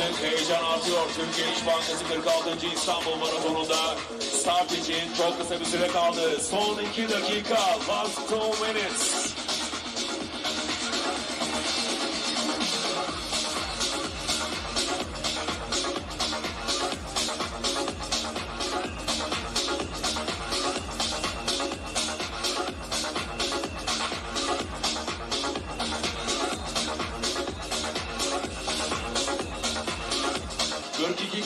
Heyecan artıyor. Türkiye İş Bankası 46. İstanbul Maratonu'nda start için çok kısa bir süre kaldı. Son 2 dakika. Last 2 minutes.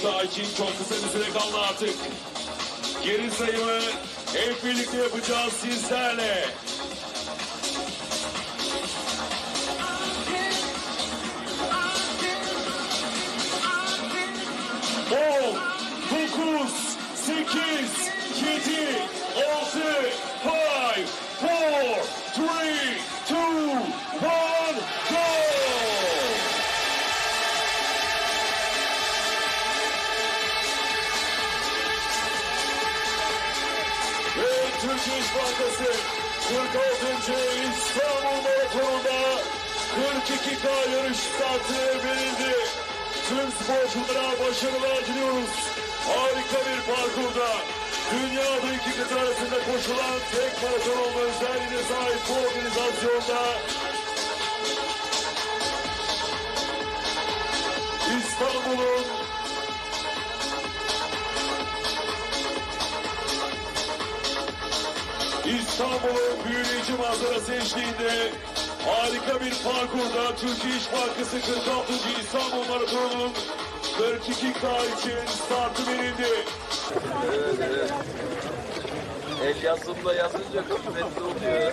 İçin çok kısa bir süre kaldı artık. Geri sayımı hep birlikte yapacağız sizlerle. 10, 9, 8, 7, 6, İş Bankası 46. İstanbul Maratonu'nda 42K yarış startı verildi. Tüm sporculara başarılar diliyoruz. Harika bir parkurda dünyada iki kıta arasında koşulan tek maraton olma özelliğine sahip bu organizasyonda İstanbul'un İstanbul'un büyüleyici manzarası eşliğinde harika bir parkurda Türkiye İş Bankası 46. İstanbul Maratonu'nun 42K için startı verildi. El yazımla yazınca kıymetli oluyor.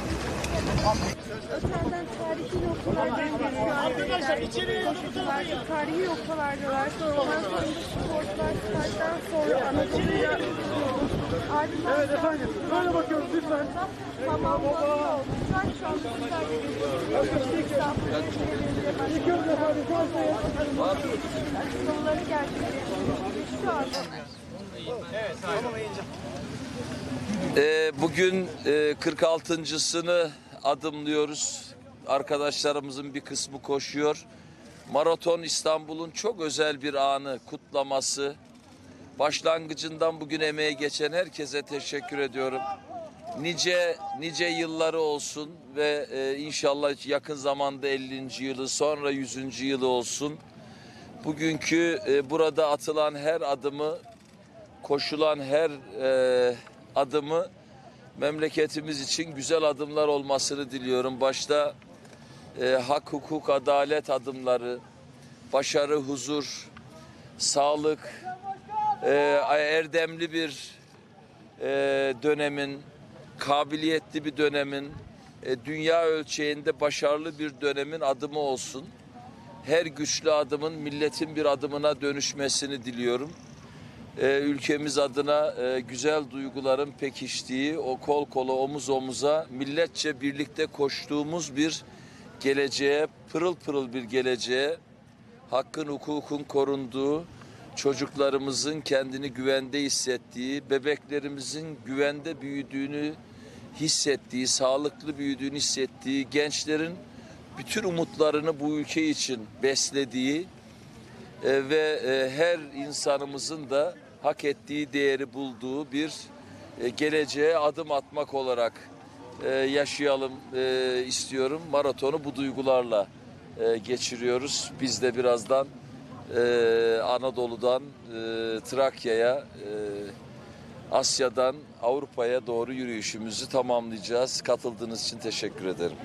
Otelden tarihi noktalardan geliyor. Arkadaşlar içeriye Tarihi noktalardalar. Ondan sonra da sporcular starttan sonra Anadolu'ya Ardından evet efendim. Böyle bakıyoruz lütfen. Tamamlanıyor olmuşlar. Şu an bizler İlk önce efendim Açıklamaları gerçekleştiriyoruz. Şu anda Ee, bugün e, 46.sını adımlıyoruz. Arkadaşlarımızın bir kısmı koşuyor. Maraton İstanbul'un çok özel bir anı, kutlaması. Başlangıcından bugün emeğe geçen herkese teşekkür ediyorum. Nice nice yılları olsun ve e, inşallah yakın zamanda 50. yılı sonra 100. yılı olsun. Bugünkü e, burada atılan her adımı koşulan her e, adımı memleketimiz için güzel adımlar olmasını diliyorum. Başta e, hak, hukuk, adalet adımları, başarı, huzur, sağlık, e, erdemli bir e, dönemin, kabiliyetli bir dönemin, e, dünya ölçeğinde başarılı bir dönemin adımı olsun. Her güçlü adımın milletin bir adımına dönüşmesini diliyorum e, ülkemiz adına e, güzel duyguların pekiştiği, o kol kola omuz omuza milletçe birlikte koştuğumuz bir geleceğe, pırıl pırıl bir geleceğe, hakkın hukukun korunduğu, çocuklarımızın kendini güvende hissettiği, bebeklerimizin güvende büyüdüğünü hissettiği, sağlıklı büyüdüğünü hissettiği, gençlerin bütün umutlarını bu ülke için beslediği, e, ve her insanımızın da hak ettiği değeri bulduğu bir e, geleceğe adım atmak olarak e, yaşayalım e, istiyorum. Maratonu bu duygularla e, geçiriyoruz. Biz de birazdan e, Anadolu'dan e, Trakya'ya, e, Asya'dan Avrupa'ya doğru yürüyüşümüzü tamamlayacağız. Katıldığınız için teşekkür ederim.